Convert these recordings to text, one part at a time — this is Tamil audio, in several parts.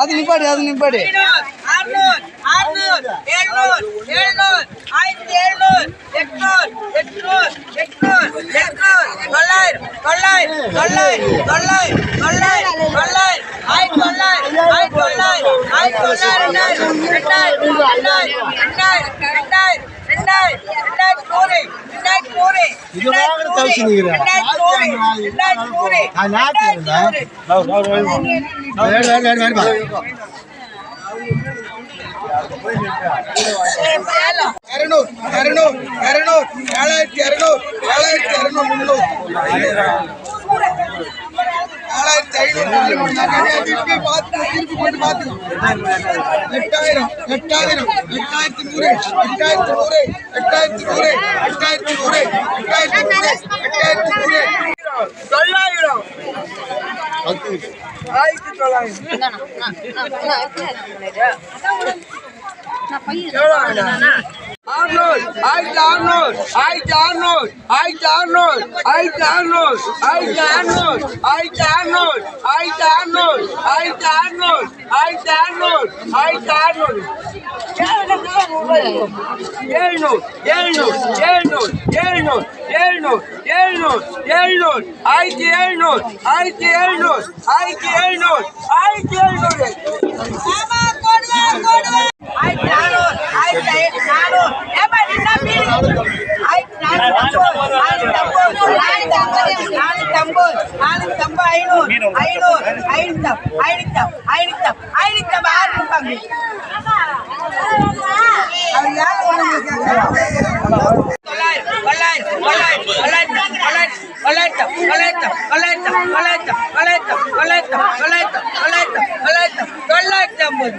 அது நிப்பாடு அது நிப்பாடு. கொள்ளாய் கொள்ளாய் கொள்ளாய் கொள்ளாய் கொள்ளாய் ஆய் கொள்ளாய் ஆய் கொள்ளாய் ஆய் கொள்ளாய் ரெண்டாய் ரெண்டாய் ரெண்டாய் ரெண்டாய் ரெண்டாய் ரெண்டாய் நூறு இரநூறு இரநூறு இரநூறு ஏழாயிரத்தி இரநூறு ஏழாயிரத்தி இரநூறு முந்நூறு. ஏழாயிரத்தி ஐநூறு பார்த்து திருப்பி போட்டு பார்த்துக்கோ எட்டாயிரம் எட்டாயிரம் எட்டாயிரத்தி நூறு எட்டாயிரத்தி நூறு எட்டாயிரத்தி நூறு எட்டாயிரத்தி நூறு எட்டாயிரத்தி நூறு எட்டாயிரத்தி நூறு. தொள்ளாயிரம். ஆயிரத்தி தொள்ளாயிரம். ஆறுநூறு ஆயிரத்தி Arnold, ¡Ay, Arnold, ¡Ay, Arnold, ¡Ay, Arnold, ¡Ay, Arnold, ¡Ay, Arnold, ¡Ay, Arnold, ¡Ay, Arnold, ¡Ay, Arnold, ¡Ay, Arnold, ¡Ay, Arnold! Lleno, lleno, lleno, lleno, lleno, lleno, lleno, ¡Ay, lleno, ¡Ay, lleno, ¡Ay, lleno, ¡Ay, lleno! ¡Vamos, தொள்ளாயிரத்தி ஐம்பது.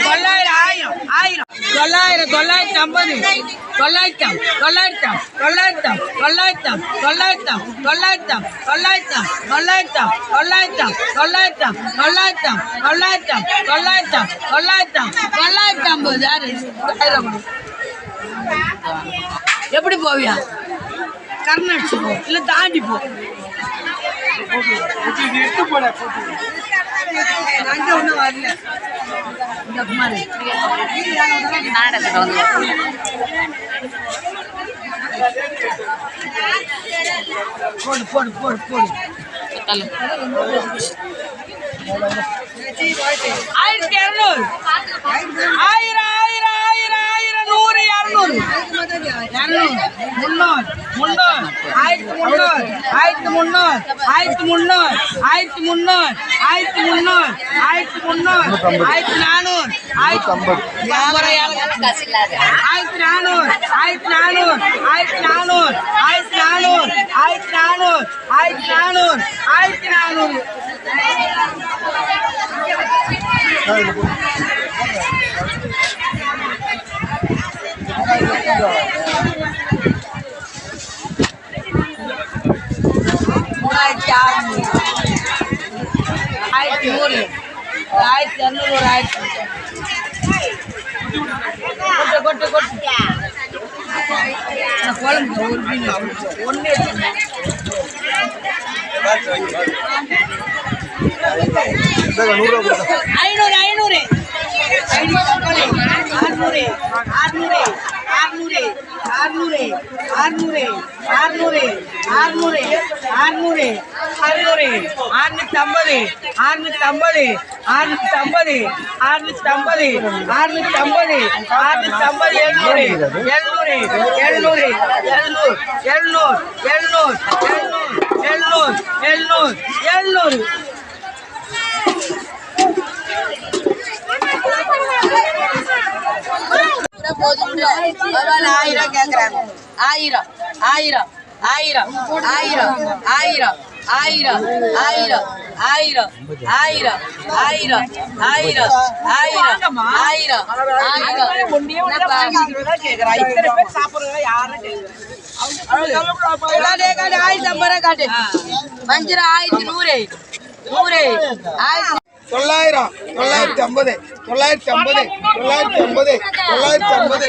தொள்ளாயிரம் ஆயிரம் ஆயிரம் தொள்ளாயிரம் தொள்ளாயிரத்தி ஐம்பது தொள்ளாயிரத்தம் தொள்ளாயிரத்தம் தொள்ளாயிரத்தம் தொள்ளாயிரத்தம் தொள்ளாயிரத்தம் தொள்ளாயிரத்தம் தொள்ளாயிரத்தம் தொள்ளாயிரத்தம் தொள்ளாயிரத்தம் தொள்ளாயிரத்தம் தொள்ளாயிரத்தம் தொள்ளாயிரத்தம் தொள்ளாயிரத்தம் தொள்ளாயிரத்தம் தொள்ளாயிரத்தி ஐம்பது யாரு எப்படி போவியா? கர்நாடக போ. இல்லை தாண்டி போ. அங்கே ஒன்றும் வரல இந்த மாதிரி போடு போடு போடு. போடு ஆயிரத்தி இரநூறு ஆயிரம். ஆயிரம் நூறு இரநூறு இரநூறு முன்னூறு முன்னூறு ஆயிரத்தி முன்னூறு ஆயிரத்தி முன்னூறு ஆயிரத்தி முன்னூறு ஆயிரத்தி முன்னூறு ஆயிரத்தி முன்னூறு ஆயிரத்தி முன்னூறு ஆயிரத்தி நானூறு ஆயிரத்தி ஆயிரத்தி நானூறு ஆயிரத்தி நானூறு ஆயிரத்தி நானூறு ஆயிரத்தி நானூறு ஆயிரத்தி நானூறு ஆயிரத்தி நானூறு. ஆயிரத்தி நானூறு. ஆயிரத்தி நூறு ஆயிரத்தி இரநூறு ஒரு ஆயிரத்தி கொட்டு கொட்டு கொட்டு நான் குழம்பு ஒரு மீன் ஒன்று ஐநூறு ஐநூறு ஐநூறு அறுநூறு அறுநூறு ஆறுநூறு ஆறுநூறு ஆறுநூறு ஆறுநூறு ஆறுநூறு ஆறுநூறு அறுநூறு ஆறுநூத்தி ஐம்பது ஆறுநூத்தி ஐம்பது ஆறுநூத்தி ஐம்பது ஆறுநூத்தி ஐம்பது ஆறுநூத்தி ஐம்பது ஆறுநூத்தி ஐம்பது எழுநூறு எழுநூறு எழுநூறு எழுநூறு எழுநூறு எழுநூறு எழுநூறு எழுநூறு எழுநூறு எழுநூறு பரவாயில்ல, ஆயிரம் கேக்குறாங்க ஆயிரம் ஆயிரம் ஆயிரம் ஆயிரம் ஆயிரம் ஆயிரம் ஆயிரம் ஆயிரம் ஆயிரம் ஆயிரம் ஆயிரம் ஆயிரம் ஆயிரம். ஆயிரத்தி ஐம்பது காட்டு வஞ்சிரம் ஆயிரத்தி நூறு. நூறு. ஆயிரத்தி தொள்ளாயிரம் தொள்ளாயிரத்தி ஐம்பது தொள்ளாயிரத்தி ஐம்பது தொள்ளாயிரத்தி ஐம்பது தொள்ளாயிரத்தி ஐம்பது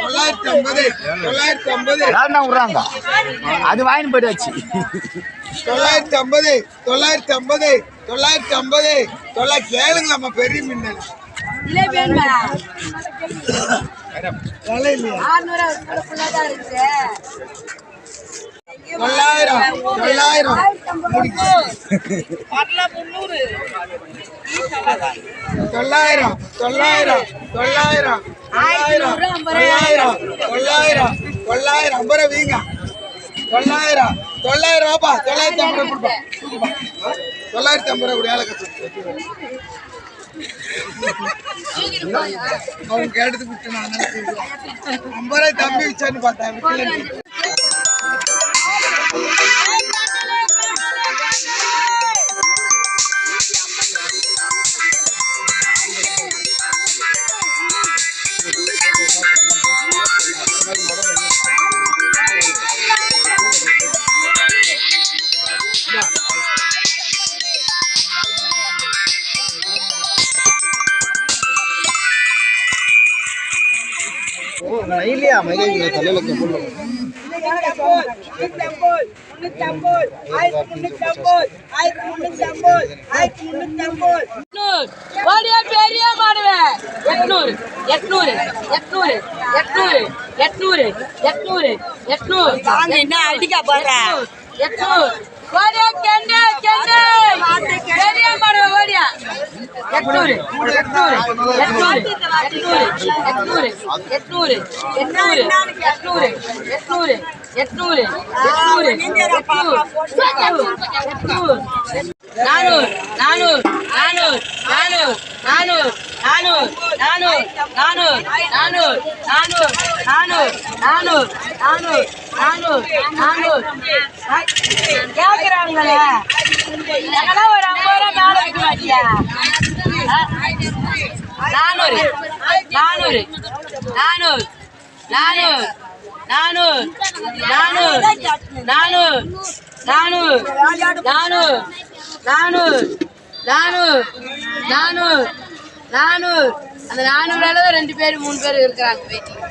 தொள்ளாயிரத்தி ஐம்பது தொள்ளாயிரத்தி ஐம்பது விட்றாங்க. அது வாங்கி போயிட்டு வச்சு தொள்ளாயிரத்தி ஐம்பது தொள்ளாயிரத்தி ஐம்பது. தொள்ளாயிரத்தி ஐம்பது. தொள்ளாயிரத்தி கேளுங்களாம்மா பெரிய மின்னல். ஆறுநூறு தொள்ளாயிரம் தொள்ளாயிரம். தொள்ளாயிரம் தொள்ளாயிரம் தொள்ளாயிரம் தொள்ளாயிரம் தொள்ளாயிரம் தொள்ளாயிரம் தொள்ளாயிரம். ஐம்பது ரூபா வீங்க. தொள்ளாயிரம் தொள்ளாயிரம் ரூபாப்பா தொள்ளாயிரத்தி ஐம்பது ரூபா கொடுப்பா. தொள்ளாயிரத்தி ஐம்பது ரூபா ஏழை அவங்க கேட்டது விட்டு நான் ஐம்பது ரூபாய் தம்பி வச்சான்னு பார்த்தேன் இல்லையா? மைலேஜ் தலையில முன்னூத்தம்பது முன்னூத்தம்பது ஆயிரத்தி முன்னூத்தம்பது ஆயிரத்தி முன்னூத்தம்பது ஆயிரத்தி முன்னூத்தம்பது ஓடிய பெரிய மாடுவேன் எட்நூறு எட்நூறு எட்நூறு எட்நூறு எட்நூறு எட்நூறு எட்நூறு என்ன அடிக்க போற எட்நூறு ஓடிய கெண்டு கெண்டு எட்நூறு எட்நூறு எட்நூறு எட்நூறு எட்நூறு எட்நூறு எட்நூறு எட்நூறு எட்நூறு நானூறு நானூறு நானூறு நானூறு நானூறு நானூறு நானூறு நானூறு நானூறு நானூறு நானூறு நானூறு நானூறு நானூறு நானூறு கேட்குறாங்களே நானூறு நானூறு நானூறு நானூறு நானூறு நானூறு நானூறு நானூறு நானூறு நானூறு நானூறு நானூறு நானூறு அந்த நானூறு தான் ரெண்டு பேர் மூணு பேர் இருக்கிறாங்க வெயிட்டிங்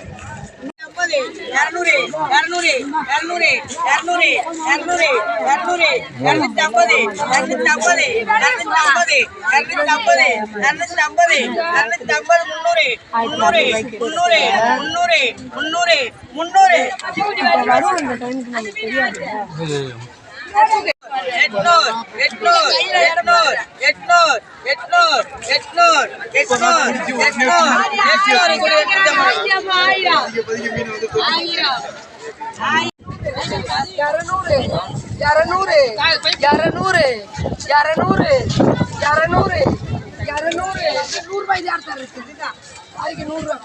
இரநூறு இரநூறு இரநூறு இரநூறு இரநூறு இரநூறு இரநூத்தி ஐம்பது இரநூத்தி ஐம்பது இரநூத்தி ஐம்பது இரநூத்தி ஐம்பது இரநூத்தி ஐம்பது இரநூத்தி ஐம்பது முந்நூறு முந்நூறு முந்நூறு முந்நூறு முந்நூறு முந்நூறு இரநூறு இரநூறு இரநூறு இரநூறு இரநூறு இரநூறு நூறுபாய் தான் சார் இருக்குது அதுக்கு நூறுரூவா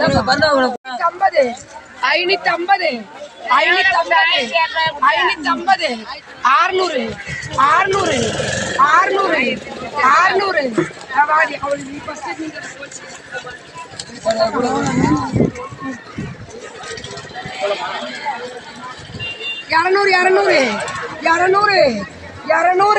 ஐம்பது ஐநூத்தி ஐம்பது ஐநூத்தி ஐம்பது ஐநூத்தி ஐம்பது ஆறுநூறு. ஆறுநூறு ஆறுநூறு ஆறுநூறு வாடி இரநூறு இரநூறு. இரநூறு. இரநூறு.